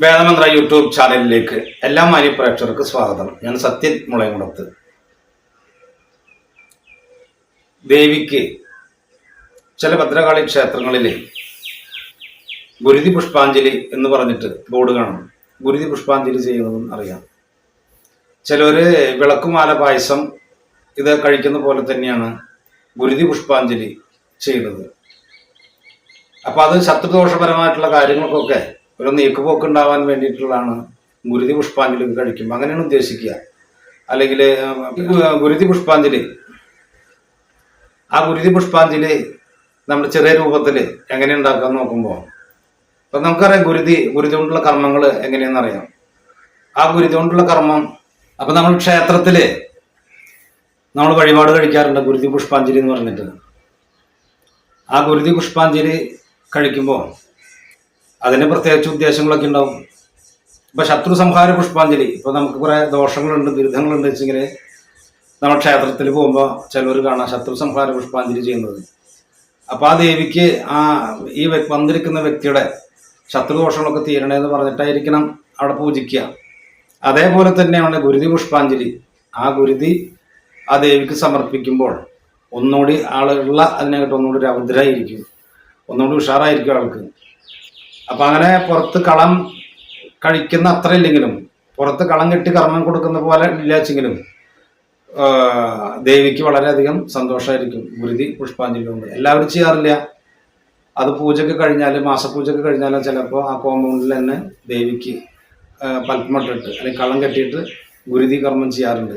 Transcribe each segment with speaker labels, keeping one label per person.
Speaker 1: വേദമന്ത്ര YouTube ചാനലിലേക്ക് എല്ലാ മാന്യ പ്രേക്ഷകർക്ക് സ്വാഗതം. ഞാൻ സത്യൻ മുളയങ്കുളത്ത് ദേവിക്ക് ചില ഭദ്രകാളി ക്ഷേത്രങ്ങളിൽ ഗുരുതി പുഷ്പാഞ്ജലി എന്ന് പറഞ്ഞിട്ട് ബോർഡ് കാണും. ഗുരുതി പുഷ്പാഞ്ജലി ചെയ്യുന്നതും അറിയാം. ചിലർ വിളക്കുമാല പായസം ഇത് കഴിക്കുന്ന പോലെ തന്നെയാണ് ഗുരുതി പുഷ്പാഞ്ജലി ചെയ്യുന്നത്. അപ്പോൾ അത് ശത്രുദോഷപരമായിട്ടുള്ള കാര്യങ്ങൾക്കൊക്കെ ഒരു നീക്കുപോക്ക് ഉണ്ടാവാൻ വേണ്ടിയിട്ടുള്ളതാണ് ഗുരുതി പുഷ്പാഞ്ജലി കഴിക്കുമ്പോൾ അങ്ങനെയാണ് ഉദ്ദേശിക്കുക. അല്ലെങ്കിൽ ഗുരുതി പുഷ്പാഞ്ജലി. ആ ഗുരുതി പുഷ്പാഞ്ജലി നമ്മുടെ ചെറിയ രൂപത്തിൽ എങ്ങനെ ഉണ്ടാക്കാൻ നോക്കുമ്പോൾ അപ്പം നമുക്കറിയാം ഗുരുതി ഗുരുതി കൊണ്ടുള്ള കർമ്മങ്ങൾ എങ്ങനെയാണെന്ന് അറിയാം. ആ ഗുരുതി കൊണ്ടുള്ള കർമ്മം അപ്പൊ നമ്മൾ ക്ഷേത്രത്തിൽ നമ്മൾ വഴിപാട് കഴിക്കാറുണ്ട് ഗുരുതി പുഷ്പാഞ്ജലി എന്ന് പറഞ്ഞിട്ട്. ആ ഗുരുതി പുഷ്പാഞ്ജലി കഴിക്കുമ്പോൾ അതിന് പ്രത്യേകിച്ച് ഉദ്ദേശങ്ങളൊക്കെ ഉണ്ടാവും. ഇപ്പൊ ശത്രു സംഹാര പുഷ്പാഞ്ജലി ഇപ്പൊ നമുക്ക് കുറെ ദോഷങ്ങളുണ്ട് ദുരിതങ്ങളുണ്ട് വെച്ചെങ്കിൽ നമ്മൾ ക്ഷേത്രത്തിൽ പോകുമ്പോൾ ചിലവർ കാണാം ശത്രു സംഹാര പുഷ്പാഞ്ജലി ചെയ്യുന്നത്. അപ്പൊ ആ ദേവിക്ക് ആ ഈ വന്നിരിക്കുന്ന വ്യക്തിയുടെ ശത്രുദോഷങ്ങളൊക്കെ തീരണേന്ന് പറഞ്ഞിട്ടായിരിക്കണം അവിടെ പൂജിക്കുക. അതേപോലെ തന്നെയാണ് ഗുരുതി പുഷ്പാഞ്ജലി. ആ ഗുരുതി ആ ദേവിക്ക് സമർപ്പിക്കുമ്പോൾ ഒന്നുകൂടി ആളുള്ള അതിനകത്ത് ഒന്നുകൂടി ഒരു അവധരായിരിക്കും ഒന്നുകൂടി ഉഷാറായിരിക്കും ആൾക്ക്. അപ്പൊ അങ്ങനെ പുറത്ത് കളം കഴിക്കുന്ന അത്ര ഇല്ലെങ്കിലും പുറത്ത് കളം കെട്ടി കർമ്മം കൊടുക്കുന്ന പോലെ ഇല്ലാച്ചെങ്കിലും ദേവിക്ക് വളരെയധികം സന്തോഷമായിരിക്കും ഗുരുതി പുഷ്പാഞ്ജലി കൊണ്ട് എല്ലാവരും ചെയ്യാറില്ല. അത് പൂജക്ക് കഴിഞ്ഞാൽ മാസപൂജക്ക് കഴിഞ്ഞാൽ ചിലപ്പോൾ ആ കോമ്പൗണ്ടിൽ തന്നെ ദേവിക്ക് പൽപ്പമിട്ടിട്ട് അല്ലെങ്കിൽ കളം കെട്ടിയിട്ട് ഗുരുതി കർമ്മം ചെയ്യാറുണ്ട്.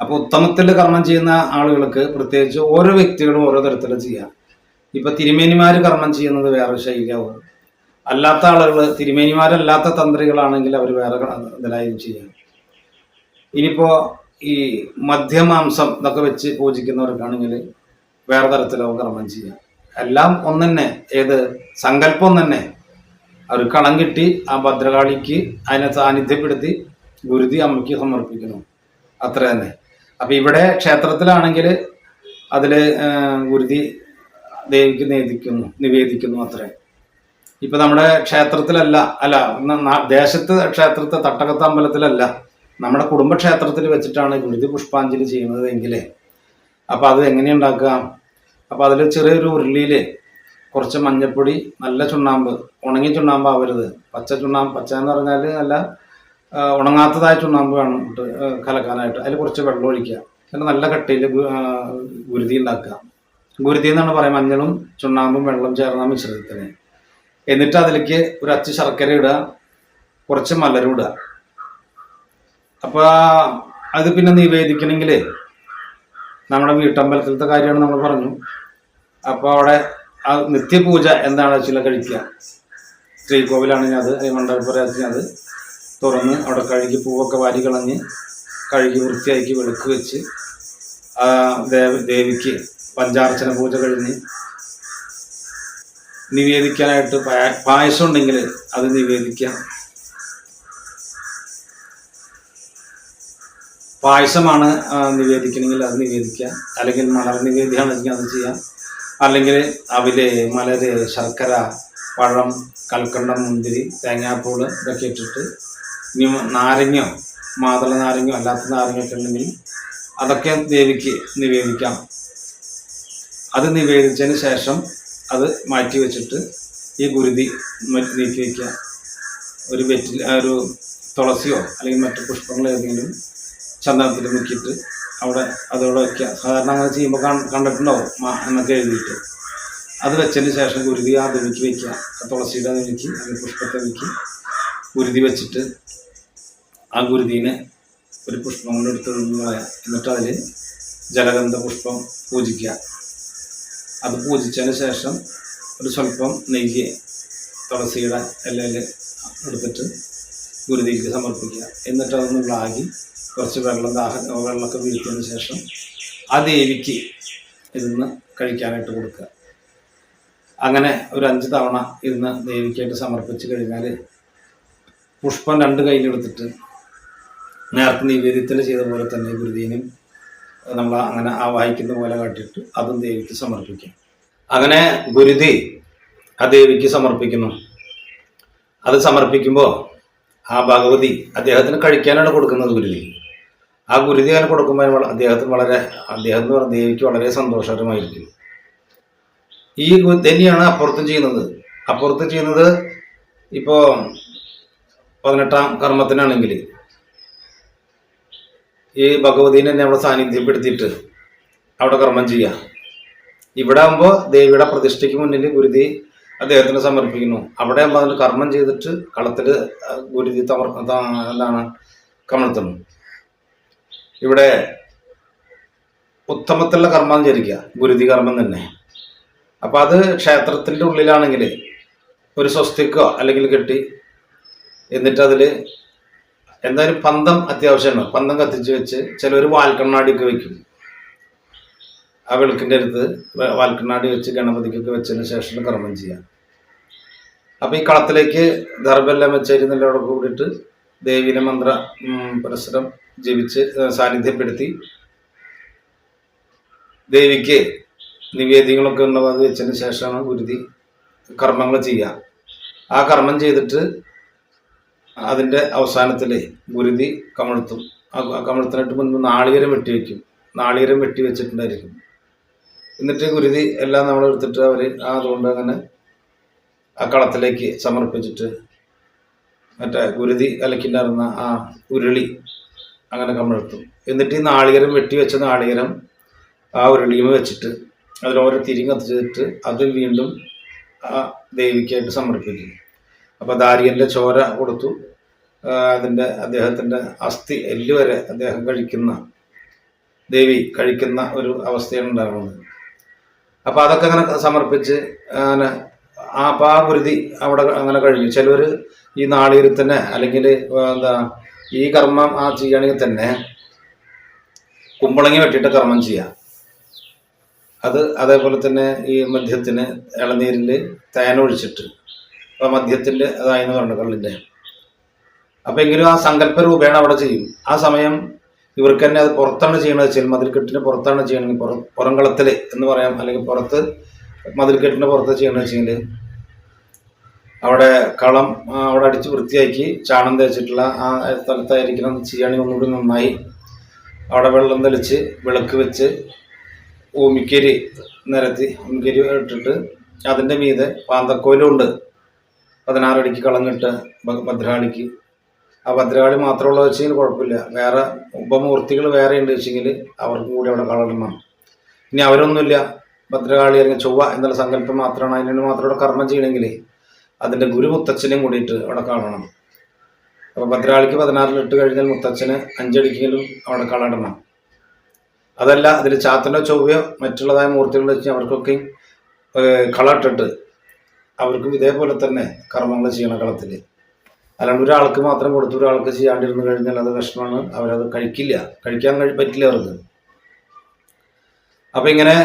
Speaker 1: അപ്പോൾ ഉത്തമത്തിൽ കർമ്മം ചെയ്യുന്ന ആളുകൾക്ക് പ്രത്യേകിച്ച് ഓരോ വ്യക്തികളും ഓരോ തരത്തിലും ചെയ്യാം. ഇപ്പൊ തിരുമേനിമാർ കർമ്മം ചെയ്യുന്നത് വേറെ ശൈലിയാവും. അല്ലാത്ത ആളുകൾ തിരുമേനിമാരല്ലാത്ത തന്ത്രികളാണെങ്കിൽ അവർ വേറെ ഇതിലായും ചെയ്യാം ഇനിയിപ്പോ ഈ മധ്യമാംസം എന്നൊക്കെ വെച്ച് പൂജിക്കുന്നവർക്കാണെങ്കിൽ വേറെ തരത്തിലാവും കർമ്മം ചെയ്യാം എല്ലാം ഒന്നെ ഏത് സങ്കല്പം തന്നെ അവർ കണം കിട്ടി ആ ഭദ്രകാളിക്ക് അതിനെ സാന്നിധ്യപ്പെടുത്തി ഗുരുതി അമ്മയ്ക്ക് സമർപ്പിക്കുന്നു. അത്ര തന്നെ അപ്പൊ ഇവിടെ ക്ഷേത്രത്തിലാണെങ്കിൽ അതിൽ ആ, ഗുരുതി ദേവിക്ക് നേദിക്കുന്നു നിവേദിക്കുന്നു അത്രേ. ഇപ്പൊ നമ്മുടെ ക്ഷേത്രത്തിലല്ല അല്ല ദേശത്ത് ക്ഷേത്രത്തെ തട്ടകത്ത് അമ്പലത്തിലല്ല നമ്മുടെ കുടുംബക്ഷേത്രത്തിൽ വെച്ചിട്ടാണ് ഗുരുതി പുഷ്പാഞ്ജലി ചെയ്യുന്നത് എങ്കിലേ. അപ്പൊ അത് എങ്ങനെ ഉണ്ടാക്കുക? അപ്പൊ അതിൽ ചെറിയൊരു ഉരുളിയിൽ കുറച്ച് മഞ്ഞപ്പൊടി നല്ല ചുണ്ണാമ്പ് ഉണങ്ങി ചുണ്ണാമ്പ് ആവരുത്. പച്ച ചുണ്ണാമ്പ് പച്ച എന്ന് പറഞ്ഞാൽ നല്ല ഉണങ്ങാത്തതായ ചുണ്ണാമ്പ് വേണം കലക്കാനായിട്ട്. അതിൽ കുറച്ച് വെള്ളം ഒഴിക്കുക. എന്നിട്ട് നല്ല കട്ടിയിൽ ഗുരുതി ഉണ്ടാക്കുക. ഗുരുതി എന്നാണ് പറയാം മഞ്ഞളും ചുണ്ണാമ്പും വെള്ളം ചേർന്ന മിശ്രിതത്തിന്. എന്നിട്ട് അതിലേക്ക് ഒരു അച്ച് ശർക്കര ഇടുക കുറച്ച് മലരും ഇടുക. അപ്പൊ അത് പിന്നെ നിവേദിക്കണമെങ്കിൽ നമ്മുടെ വീട്ടമ്പലത്തിലത്തെ കാര്യമാണ് നമ്മൾ പറഞ്ഞു. അപ്പോൾ അവിടെ ആ നിത്യപൂജ എന്താണ് ചില കഴിക്കുക. ശ്രീകോവിലാണെങ്കിൽ അത് മണ്ഡലപുരത്തിന് അത് തുറന്ന് അവിടെ കഴുകി പൂവൊക്കെ വാരി കളഞ്ഞ് കഴുകി വൃത്തിയാക്കി വെളുക്ക് വെച്ച് ദേവിക്ക് പഞ്ചാർച്ചന പൂജ കഴിഞ്ഞ് നിവേദിക്കാനായിട്ട് പായസം ഉണ്ടെങ്കിൽ അത് നിവേദിക്കാം. പായസമാണ് നിവേദിക്കണമെങ്കിൽ അത് നിവേദിക്കാം. അല്ലെങ്കിൽ മലർ നിവേദ്യമാണെങ്കിൽ അത് ചെയ്യാം. അല്ലെങ്കിൽ അവിൽ മലര് ശർക്കര പഴം കൽക്കണ്ടം മുന്തിരി തേങ്ങാപ്പൂൾ ഇതൊക്കെ ഇട്ടിട്ട് ഇനി നാരങ്ങയോ മാതള നാരങ്ങയോ അല്ലാത്ത നാരങ്ങയൊക്കെ ഉണ്ടെങ്കിൽ അതൊക്കെ ദേവിക്ക് നിവേദിക്കാം. അത് നിവേദിച്ചതിന് ശേഷം അത് മാറ്റി വെച്ചിട്ട് ഈ ഗുരുതി നീക്കി വയ്ക്കുക ഒരു വെറ്റിൽ ഒരു തുളസിയോ അല്ലെങ്കിൽ മറ്റു പുഷ്പങ്ങളോ ഏതെങ്കിലും ചന്ദനത്തിൽ മുക്കിയിട്ട് അവിടെ അതോടെ വയ്ക്കുക സാധാരണ അങ്ങനെ ചെയ്യുമ്പോൾ കണ്ടിട്ടുണ്ടാവും എന്നൊക്കെ എഴുതിയിട്ട്. അത് വെച്ചതിന് ശേഷം ഗുരുതി ആ ദേവിക്ക് വയ്ക്കുക ആ തുളസിയുടെ ദേവിക്ക് അല്ലെങ്കിൽ പുഷ്പത്തെ വെക്ക് ഗുരുതി വെച്ചിട്ട് ആ ഗുരുതിനെ ഒരു പുഷ്പം കൊണ്ട് എടുത്തു കളയുക. എന്നിട്ട് അതിൽ ജലഗന്ധ പുഷ്പം പൂജിക്കുക. അത് പൂജിച്ചതിന് ശേഷം ഒരു സ്വല്പം നെയ്യ് തുളസിയുടെ ഇലയിൽ എടുത്തിട്ട് ഗുരുതിക്ക് സമർപ്പിക്കുക. എന്നിട്ട് അതൊന്ന് ബ്ലാഗി കുറച്ച് വെള്ളം ദാഹ വെള്ളമൊക്കെ വീഴ്ത്തിയതിന് ശേഷം ആ ദേവിക്ക് ഇരുന്ന് കഴിക്കാനായിട്ട് കൊടുക്കുക. അങ്ങനെ ഒരു അഞ്ച് തവണ ഇരുന്ന് ദേവിക്കായിട്ട് സമർപ്പിച്ച് കഴിഞ്ഞാൽ പുഷ്പം രണ്ട് കയ്യിലെടുത്തിട്ട് നേരത്തെ നിവേദ്യത്തിൽ ചെയ്ത പോലെ തന്നെ ഗുരുദീനും നമ്മൾ അങ്ങനെ ആ വായിക്കുന്ന പോലെ കാട്ടിയിട്ട് അതും ദേവിക്ക് സമർപ്പിക്കാം. അങ്ങനെ ഗുരുതി ആ ദേവിക്ക് സമർപ്പിക്കുന്നു. അത് സമർപ്പിക്കുമ്പോൾ ആ ഭഗവതി അദ്ദേഹത്തിന് കഴിക്കാനാണ് കൊടുക്കുന്നത് ഗുരുതി. ആ ഗുരുതി അങ്ങനെ കൊടുക്കുമ്പോൾ അദ്ദേഹത്തിന് വളരെ അദ്ദേഹം എന്ന് പറഞ്ഞ ദേവിക്ക് വളരെ സന്തോഷകരമായിരിക്കും. ഈ തന്നെയാണ് അപ്പുറത്തും ചെയ്യുന്നത്. അപ്പുറത്ത് ചെയ്യുന്നത് ഇപ്പോൾ പതിനെട്ടാം കർമ്മത്തിനാണെങ്കിൽ ഈ ഭഗവതിനെ തന്നെ അവിടെ സാന്നിധ്യപ്പെടുത്തിയിട്ട് അവിടെ കർമ്മം ചെയ്യുക ഇവിടെ ആകുമ്പോൾ ദേവിയുടെ പ്രതിഷ്ഠയ്ക്ക് മുന്നിൽ ഗുരുതി അദ്ദേഹത്തിന് സമർപ്പിക്കുന്നു. അവിടെ ആകുമ്പോൾ അതിന് കർമ്മം ചെയ്തിട്ട് കളത്തിൽ ഗുരുതി തമർ എന്താണ് കമഴ്ത്തുന്നു. ഇവിടെ ഉത്തമത്തിലുള്ള കർമ്മം ചരിക്കുക ഗുരുതി കർമ്മം തന്നെ. അപ്പം അത് ക്ഷേത്രത്തിന്റെ ഉള്ളിലാണെങ്കിൽ ഒരു സ്വസ്തിക്കോ അല്ലെങ്കിൽ കെട്ടി എന്നിട്ട് അതിൽ എന്തായാലും പന്തം അത്യാവശ്യമാണ്. പന്തം കത്തിച്ച് വെച്ച് ചിലർ വാൽക്കണ്ണാടിയൊക്കെ വെക്കും. ആ വെളുക്കിന്റെ അടുത്ത് വാൽക്കണ്ണാടി വെച്ച് ഗണപതിക്കൊക്കെ വെച്ചതിന് ശേഷം കർമ്മം ചെയ്യാം. അപ്പം ഈ കളത്തിലേക്ക് ദർഭെല്ലാം വെച്ചിരുന്നതിനോട് കൂടിയിട്ട് ദേവീനെ മന്ത്ര പരസരം ജപിച്ച് സാന്നിധ്യപ്പെടുത്തി ദേവിക്ക് നിവേദ്യങ്ങളൊക്കെ ഉണ്ടാവും അത് വെച്ചതിന് ശേഷമാണ് ഗുരുതി കർമ്മങ്ങൾ ചെയ്യുക ആ കർമ്മം ചെയ്തിട്ട് അതിന്റെ അവസാനത്തിൽ ഗുരുതി കമഴ്ത്തും. ആ കമിഴ്ത്തിനായിട്ട് മുൻപ് നാളികേരം വെട്ടി വയ്ക്കും നാളികേരം വെട്ടി വെച്ചിട്ടുണ്ടായിരിക്കും. എന്നിട്ട് ഗുരുതി എല്ലാം നമ്മൾ എടുത്തിട്ട് അവർ ആ അതുകൊണ്ട് അങ്ങനെ ആ കളത്തിലേക്ക് സമർപ്പിച്ചിട്ട് മറ്റേ ഗുരുതി കലക്കിണ്ടായിരുന്ന ആ ഉരുളി അങ്ങനെ കമഴ്ത്തും. എന്നിട്ട് ഈ നാളികേരം വെട്ടി വെച്ച നാളികേരം ആ ഉരുളിയും വെച്ചിട്ട് അതിലോരോ തിരി കത്തിച്ചിട്ട് അത് വീണ്ടും ആ ദേവിക്കായിട്ട് സമർപ്പിക്കും. അപ്പോൾ ദാരിയന്റെ ചോര കൊടുത്തു. അതിന്റെ അദ്ദേഹത്തിന്റെ അസ്ഥി എല്ല് വരെ അദ്ദേഹം കഴിക്കുന്ന ദേവി കഴിക്കുന്ന ഒരു അവസ്ഥയാണ് ഉണ്ടാകുന്നത് അപ്പോൾ അതൊക്കെ അങ്ങനെ സമർപ്പിച്ച് അങ്ങനെ ആ അപ്പം ആ അവിടെ അങ്ങനെ കഴിഞ്ഞു. ചിലവർ ഈ നാളീരത്തിന് അല്ലെങ്കിൽ എന്താ ഈ കർമ്മം ആ ചെയ്യുകയാണെങ്കിൽ തന്നെ കുമ്പളങ്ങി വെട്ടിയിട്ട് കർമ്മം ചെയ്യാം. അത് അതേപോലെ തന്നെ ഈ മദ്യത്തിന് ഇളനീരിൽ തേനൊഴിച്ചിട്ട്. മദ്യത്തിന്റെ അതായെന്ന് പറഞ്ഞു കള്ളിന്റെ അപ്പം എങ്കിലും ആ സങ്കല്പ രൂപേണ അവിടെ ചെയ്യും. ആ സമയം ഇവർക്ക് തന്നെ അത് പുറത്താണ് ചെയ്യണത്. വെച്ചാൽ മതിൽക്കെട്ടിന് പുറത്താണ് ചെയ്യണമെങ്കിൽ പുറ പുറംകളത്തിൽ എന്ന് പറയാം. അല്ലെങ്കിൽ പുറത്ത് മതിൽക്കെട്ടിന് പുറത്ത് ചെയ്യണമെന്ന് വെച്ചെങ്കിൽ അവിടെ കളം അവിടെ അടിച്ച് വൃത്തിയാക്കി ചാണം തേച്ചിട്ടുള്ള ആ സ്ഥലത്തായിരിക്കണം ചെയ്യുകയാണെങ്കിൽ ഒന്നുകൂടി നന്നായി. അവിടെ വെള്ളം തെളിച്ച് വിളക്ക് വെച്ച് ഓമിക്കരി നിരത്തി ഓമിക്കരി ഇട്ടിട്ട് അതിന്റെ മീതെ പാന്തക്കോലുണ്ട്. പതിനാറടിക്ക് കളഞ്ഞിട്ട് ഭദ്രകാളിക്ക് ആ ഭദ്രകാളി മാത്രമുള്ള വെച്ചെങ്കിൽ കുഴപ്പമില്ല. വേറെ ഉപമൂർത്തികൾ വേറെ ഉണ്ട് വെച്ചെങ്കിൽ അവർക്കും കൂടി അവിടെ കളടണം ഇനി അവരൊന്നുമില്ല. ഭദ്രകാളി അല്ലെങ്കിൽ ചൊവ്വ എന്നുള്ള സങ്കല്പം മാത്രമാണ്. അതിനു മാത്രം ഇവിടെ കർമ്മം ചെയ്യണമെങ്കിൽ അതിന്റെ ഗുരു മുത്തച്ഛനെയും കൂടിയിട്ട് അവിടെ കാണണം. അപ്പോൾ ഭദ്രകാളിക്ക് പതിനാറിലിട്ട് കഴിഞ്ഞാൽ മുത്തച്ഛന് അഞ്ചടിക്കെങ്കിലും അവിടെ കളടണം അതല്ല അതിൽ ചാത്തനോ ചൊവ്വയോ മറ്റുള്ളതായ മൂർത്തികൾ വെച്ച് അവർക്കൊക്കെ ഏഹ്, കളമിട്ടിട്ട് അവർക്കും ഇതേപോലെ തന്നെ കർമ്മങ്ങൾ ചെയ്യണം കളത്തിൽ അല്ലാണ്ട് ഒരാൾക്ക് മാത്രം കൊടുത്ത് ഒരാൾക്ക് ചെയ്യാണ്ടിരുന്ന് കഴിഞ്ഞാൽ അത് കഷ്ടമാണ് അവരത് കഴിക്കില്ല. കഴിക്കാൻ കഴി പറ്റില്ല അവർക്ക്. അപ്പം ഇങ്ങനെ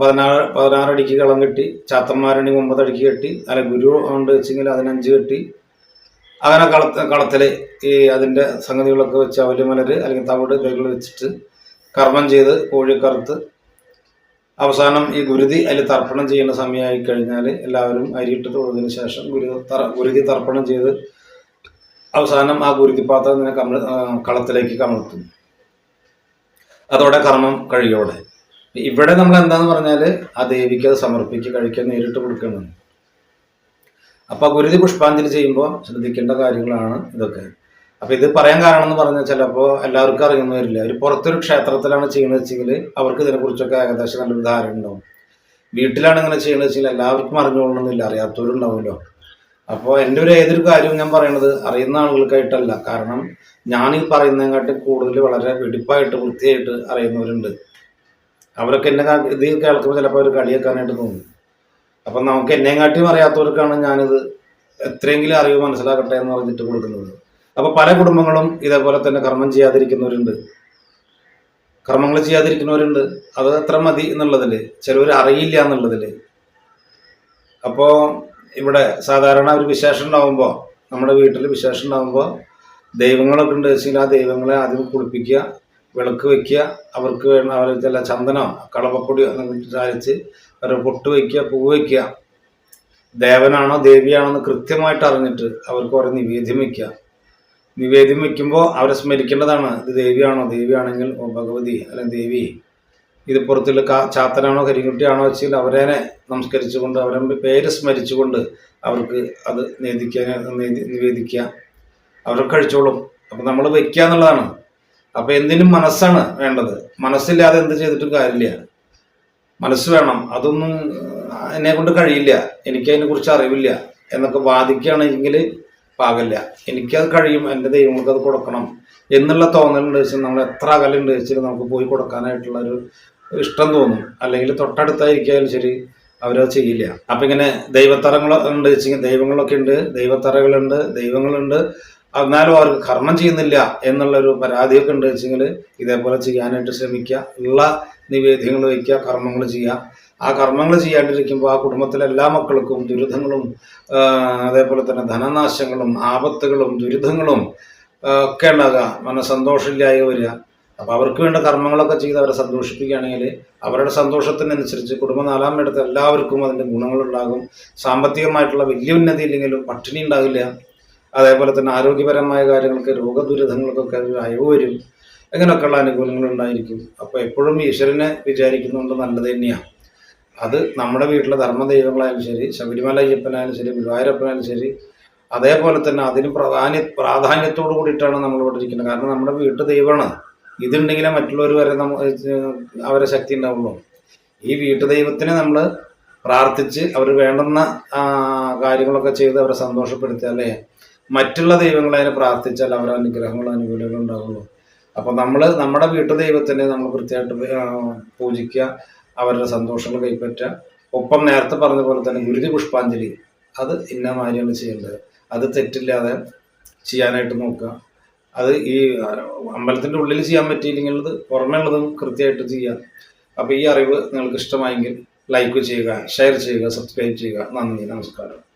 Speaker 1: പതിനാറ് പതിനാറടിക്ക് കളം കെട്ടി ചാത്തന്മാരണി ഒമ്പതടിക്ക് കെട്ടി അല്ല ഗുരു ഉണ്ട് വെച്ചെങ്കിൽ അതിനഞ്ച് കെട്ടി അങ്ങനെ കളത്ത് കളത്തിൽ ഈ അതിന്റെ സംഗതികളൊക്കെ വെച്ച് അവൽ മലര് അല്ലെങ്കിൽ തവിട് കൈകൾ വെച്ചിട്ട് കർമ്മം ചെയ്ത് കോഴി കറുത്ത് അവസാനം ഈ ഗുരുതി അതിൽ തർപ്പണം ചെയ്യുന്ന സമയമായി കഴിഞ്ഞാൽ എല്ലാവരും അരിയിട്ട് തൊഴുതിന് ശേഷം ഗുരു ഗുരുതി തർപ്പണം ചെയ്ത് അവസാനം ആ ഗുരുതി പാത്രം ഇങ്ങനെ കമ കളത്തിലേക്ക് കമഴ്ത്തും. അതോടെ കർമ്മം കഴിയോടെ. ഇവിടെ നമ്മൾ എന്താന്ന് പറഞ്ഞാൽ ആ ദേവിക്ക് അത് സമർപ്പിച്ച് കഴിക്കാൻ നേരിട്ട് കൊടുക്കണം. അപ്പൊ ഗുരുതി പുഷ്പാഞ്ജലി ചെയ്യുമ്പോൾ ശ്രദ്ധിക്കേണ്ട കാര്യങ്ങളാണ് ഇതൊക്കെ. അപ്പൊ ഇത് പറയാൻ കാരണം എന്ന് പറഞ്ഞാൽ ചിലപ്പോൾ എല്ലാവർക്കും അറിയുന്ന വരില്ല ഒരു പുറത്തൊരു ക്ഷേത്രത്തിലാണ് ചെയ്യുന്നത് വെച്ചെങ്കിൽ അവർക്ക് ഇതിനെക്കുറിച്ചൊക്കെ ഏകദേശം നല്ലൊരു ധാരണ ഉണ്ടാവും. വീട്ടിലാണ് ഇങ്ങനെ ചെയ്യുന്നത് വെച്ചാൽ എല്ലാവർക്കും അറിഞ്ഞുകൊള്ളണമെന്നില്ല. അറിയാത്തവരുണ്ടാവുമല്ലോ. അപ്പോൾ എന്റെ ഒരു ഏതൊരു കാര്യവും ഞാൻ പറയുന്നത് അറിയുന്ന ആളുകൾക്കായിട്ടല്ല. കാരണം ഞാൻ ഈ പറയുന്നതിനെക്കാട്ടി കൂടുതൽ വളരെ വെടിപ്പായിട്ട് വൃത്തിയായിട്ട് അറിയുന്നവരുണ്ട്. അവരൊക്കെ എന്നെ ഇത് കേൾക്കുമ്പോൾ ചിലപ്പോൾ അവർ കളിയാക്കാനായിട്ട് തോന്നും. അപ്പം നമുക്ക് എന്നെങ്കാട്ടിയും അറിയാത്തവർക്കാണ് ഞാനിത് എത്രയെങ്കിലും അറിവ് മനസ്സിലാക്കട്ടെ എന്ന് പറഞ്ഞിട്ട് കൊടുക്കുന്നത്. അപ്പോൾ പല കുടുംബങ്ങളും ഇതേപോലെ തന്നെ കർമ്മം ചെയ്യാതിരിക്കുന്നവരുണ്ട്. കർമ്മങ്ങൾ ചെയ്യാതിരിക്കുന്നവരുണ്ട്. അത് അത്ര മതി എന്നുള്ളതിൽ ചിലവർ അറിയില്ല എന്നുള്ളതിൽ അപ്പോൾ ഇവിടെ സാധാരണ ഒരു വിശേഷം ഉണ്ടാകുമ്പോൾ നമ്മുടെ വീട്ടിൽ വിശേഷം ഉണ്ടാകുമ്പോൾ ദൈവങ്ങളൊക്കെ ഉണ്ട്. വെച്ചാൽ ആ ദൈവങ്ങളെ ആദ്യം കുളിപ്പിക്കുക വിളക്ക് വെക്കുക അവർക്ക് വേണ്ട അവർ ചില ചന്ദനോ കളപ്പപ്പൊടിയോ ചാലിച്ച് അവർ പൊട്ട് വയ്ക്കുക പൂവ് വയ്ക്കുക ദേവനാണോ ദേവിയാണോ എന്ന് കൃത്യമായിട്ട് അറിഞ്ഞിട്ട് അവർക്ക് ഓരോ നിവേദ്യം വയ്ക്കുക നിവേദ്യം വയ്ക്കുമ്പോൾ അവരെ സ്മരിക്കേണ്ടതാണ്. ഇത് ദേവിയാണോ? ദേവിയാണെങ്കിൽ ഓ ഭഗവതി അല്ലെങ്കിൽ ദേവി. ഇത് പുറത്തുള്ള കാ ചാത്തനാണോ കരിക്കുട്ടിയാണോ വെച്ചാൽ അവരെ നമസ്കരിച്ചുകൊണ്ട് അവരെ പേര് സ്മരിച്ചുകൊണ്ട് അവർക്ക് അത് നേദിക്കാൻ നേദി- നിവേദിക്കുക. അവർ കഴിച്ചോളും. അപ്പം നമ്മൾ വെക്കുക എന്നുള്ളതാണ്. അപ്പം എന്തിനും മനസ്സാണ് വേണ്ടത്. മനസ്സില്ലാതെ എന്ത് ചെയ്തിട്ടും കാര്യമില്ല. മനസ്സ് വേണം. അതൊന്നും എന്നെ കൊണ്ട് കഴിയില്ല. എനിക്ക് അതിനെക്കുറിച്ച് അറിവില്ല എന്നൊക്കെ വാദിക്കുകയാണെങ്കിൽ പാകില്ല. എനിക്കത് കഴിയും എന്റെ ദൈവങ്ങൾക്ക് അത് കൊടുക്കണം എന്നുള്ള തോന്നലുണ്ട്. വെച്ചാൽ നമ്മൾ എത്ര അകലുണ്ട് വെച്ചാൽ നമുക്ക് പോയി കൊടുക്കാനായിട്ടുള്ള ഒരു ഇഷ്ടം തോന്നും. അല്ലെങ്കിൽ തൊട്ടടുത്തായിരിക്കാലും ശരി അവരത് ചെയ്യില്ല. അപ്പം ഇങ്ങനെ ദൈവത്തറങ്ങൾ ഉണ്ട് ദൈവങ്ങളൊക്കെ ഉണ്ട് ദൈവത്തറകളുണ്ട് ദൈവങ്ങളുണ്ട്. എന്നാലും അവർക്ക് കർമ്മം ചെയ്യുന്നില്ല എന്നുള്ളൊരു പരാതിയൊക്കെ ഉണ്ട് വെച്ചെങ്കിൽ ഇതേപോലെ ചെയ്യാനായിട്ട് ശ്രമിക്കുക. ഉള്ള നിവേദ്യങ്ങൾ വയ്ക്കുക കർമ്മങ്ങൾ ചെയ്യുക. ആ കർമ്മങ്ങൾ ചെയ്യാണ്ടിരിക്കുമ്പോൾ ആ കുടുംബത്തിലെ എല്ലാ മക്കൾക്കും ദുരിതങ്ങളും അതേപോലെ തന്നെ ധനനാശങ്ങളും ആപത്തുകളും ദുരിതങ്ങളും ഒക്കെ ഉണ്ടാകുക. മന സന്തോഷമില്ലായി വരിക. അപ്പോൾ അവർക്ക് വേണ്ട കർമ്മങ്ങളൊക്കെ ചെയ്ത് അവരെ സന്തോഷിപ്പിക്കുകയാണെങ്കിൽ അവരുടെ സന്തോഷത്തിനനുസരിച്ച് കുടുംബം നാലാം ഇടത്ത് എല്ലാവർക്കും അതിന്റെ ഗുണങ്ങളുണ്ടാകും. സാമ്പത്തികമായിട്ടുള്ള വലിയ ഉന്നതി ഇല്ലെങ്കിലും പട്ടിണി ഉണ്ടാകില്ല. അതേപോലെ തന്നെ ആരോഗ്യപരമായ കാര്യങ്ങൾക്ക് രോഗദുരിതങ്ങൾക്കൊക്കെ ഒരു അയവ് വരും. അങ്ങനെയൊക്കെയുള്ള അനുകൂലങ്ങൾ ഉണ്ടായിരിക്കും. അപ്പോൾ എപ്പോഴും ഈശ്വരനെ വിചാരിക്കുന്നതുകൊണ്ട് നല്ലത് തന്നെയാണ് അത് നമ്മുടെ വീട്ടിലെ ധർമ്മദൈവങ്ങളായാലും ശരി ശബരിമല അയ്യപ്പനായാലും ശരി ഗുരുവായൂരപ്പനായാലും ശരി അതേപോലെ തന്നെ അതിന് പ്രാധാന്യ പ്രാധാന്യത്തോട് കൂടിയിട്ടാണ് നമ്മൾ ഇവിടെ ഇരിക്കുന്നത്. കാരണം നമ്മുടെ വീട്ടു ദൈവമാണ്. ഇതുണ്ടെങ്കിലേ മറ്റുള്ളവർ വരെ നമ്മ അവരെ ശക്തി ഉണ്ടാവുള്ളൂ. ഈ വീട്ടു ദൈവത്തിനെ നമ്മൾ പ്രാർത്ഥിച്ച് അവർ വേണ്ടുന്ന കാര്യങ്ങളൊക്കെ ചെയ്ത് അവരെ സന്തോഷപ്പെടുത്തിയാലേ മറ്റുള്ള ദൈവങ്ങളെ അതിനെ പ്രാർത്ഥിച്ചാൽ അവരെ അനുഗ്രഹങ്ങളും അനുകൂലങ്ങളും ഉണ്ടാവുള്ളൂ. അപ്പോൾ നമ്മൾ നമ്മുടെ വീട്ടു ദൈവത്തിനെ നമ്മൾ കൃത്യമായിട്ട് പൂജിക്കുക. അവരുടെ സന്തോഷങ്ങൾ കൈപ്പറ്റുക. ഒപ്പം നേരത്തെ പറഞ്ഞ പോലെ തന്നെ ഗുരുതി പുഷ്പാഞ്ജലി അത് ഇന്ന മാതിരിയാണ് ചെയ്യേണ്ടത്. അത് തെറ്റില്ലാതെ ചെയ്യാനായിട്ട് നോക്കുക. അത് ഈ അമ്പലത്തിന്റെ ഉള്ളിൽ ചെയ്യാൻ പറ്റിയില്ലെങ്കിൽ അത് പുറമേ ഉള്ളതും കൃത്യമായിട്ട് ചെയ്യാം അപ്പോൾ ഈ അറിവ് നിങ്ങൾക്ക് ഇഷ്ടമായെങ്കിൽ ലൈക്ക് ചെയ്യുക ഷെയർ ചെയ്യുക സബ്സ്ക്രൈബ് ചെയ്യുക. നന്ദി നമസ്കാരം.